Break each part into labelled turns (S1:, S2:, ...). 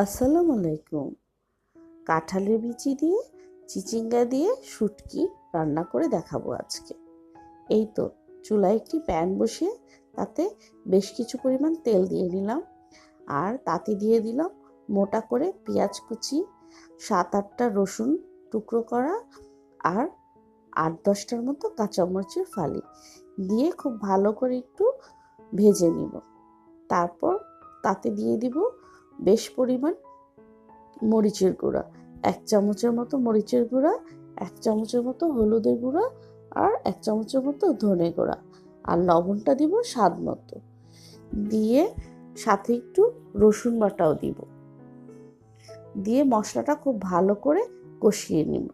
S1: আসসালামু আলাইকুম। কাঁঠালের বিচি দিয়ে, চিচিঙ্গা দিয়ে শুটকি রান্না করে দেখাবো আজকে। এই তো, চুলায় একটি প্যান বসিয়ে তাতে বেশ কিছু পরিমাণ তেল দিয়ে নিলাম। আর তাতে দিয়ে দিলাম মোটা করে পেঁয়াজ কুচি, সাত আটটা রসুন টুকরো করা আর আট দশটার মতো কাঁচামরিচের ফালি দিয়ে খুব ভালো করে একটু ভেজে নিব। তারপর তাতে দিয়ে দিব বেশ পরিমাণ মরিচের গুঁড়া। এক চামচের মতো মরিচের গুঁড়া, এক চামচের মতো হলুদের গুঁড়া আর এক চামচের মতো ধনে গুঁড়া। আর লবণটা দিব স্বাদ মতো। দিয়ে সাথে একটু রসুন বাটাও দিব। দিয়ে মশলাটা খুব ভালো করে কষিয়ে নিব।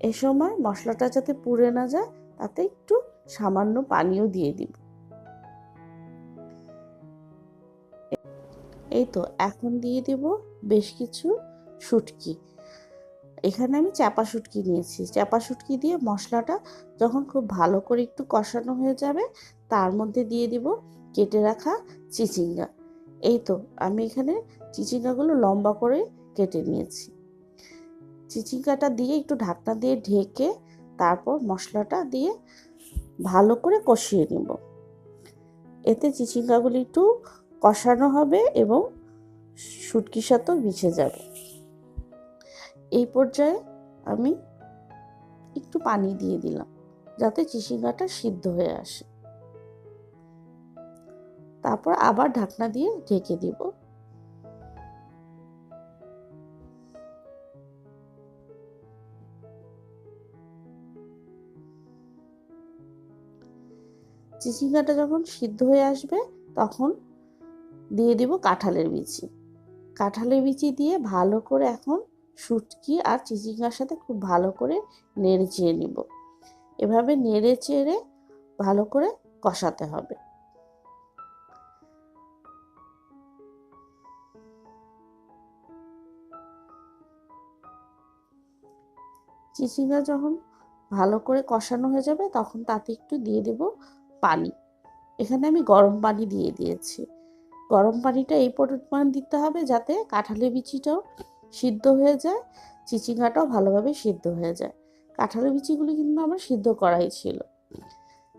S1: এ সময় মশলাটা যাতে পুড়ে না যায়, তাতে একটু সামান্য পানিও দিয়ে দিব। এই তো, এখন দিয়ে দেব বেশ কিছু শুটকি। এখানে আমি চাপা শুটকি নিয়েছি। চাপা শুটকি দিয়ে মশলাটা যখন খুব ভালো করে একটু কষানো হয়ে যাবে, তার মধ্যে দিয়ে দিব কেটে রাখা চিচিঙ্গা। এই তো, আমি এখানে চিচিঙ্গাগুলো লম্বা করে কেটে নিয়েছি। চিচিঙ্গাটা দিয়ে একটু ঢাকনা দিয়ে ঢেকে তারপর মশলাটা দিয়ে ভালো করে কষিয়ে নেব। এতে চিচিঙ্গাগুলি একটু কষানো হবে এবং শুটকির সাথেও মিশে যাবে। এই পর্যায়ে আমি একটু পানি দিয়ে দিলাম যাতে চিচিঙ্গাটা সিদ্ধ হয়ে আসে। তারপর আবার ঢাকনা দিয়ে ঢেকে দিব। চিচিঙ্গাটা যখন সিদ্ধ হয়ে আসবে তখন দিয়ে দিব কাঁঠালের বিচি। কাঁঠালের বিচি দিয়ে ভালো করে এখন শুটকি আর চিচিঙ্গার সাথে খুব ভালো করে নেড়ে চেড়ে নিব। এভাবে নেড়ে চেড়ে ভালো করে কষাতে হবে। চিচিঙ্গা যখন ভালো করে কষানো হয়ে যাবে তখন তাতে একটু দিয়ে দেব পানি। এখানে আমি গরম পানি দিয়ে দিয়েছি। গরম পানিটা এই পরিমাণ দিতে হবে যাতে কাঁঠালের বিচিটাও সিদ্ধ হয়ে যায়, চিচিঙ্গাটাও ভালোভাবে সিদ্ধ হয়ে যায়। কাঁঠালের বিচিগুলি কিন্তু আমার সিদ্ধ করাই ছিল।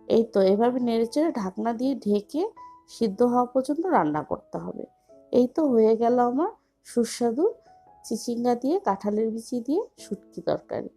S1: এই তো এভাবে নেড়েচেড়ে ঢাকনা দিয়ে ঢেকে সিদ্ধ হওয়া পর্যন্ত রান্না করতে হবে। এই তো হয়ে গেল আমার সুস্বাদু চিচিঙ্গা দিয়ে, কাঁঠালের বিচি দিয়ে, শুটকি তরকারি।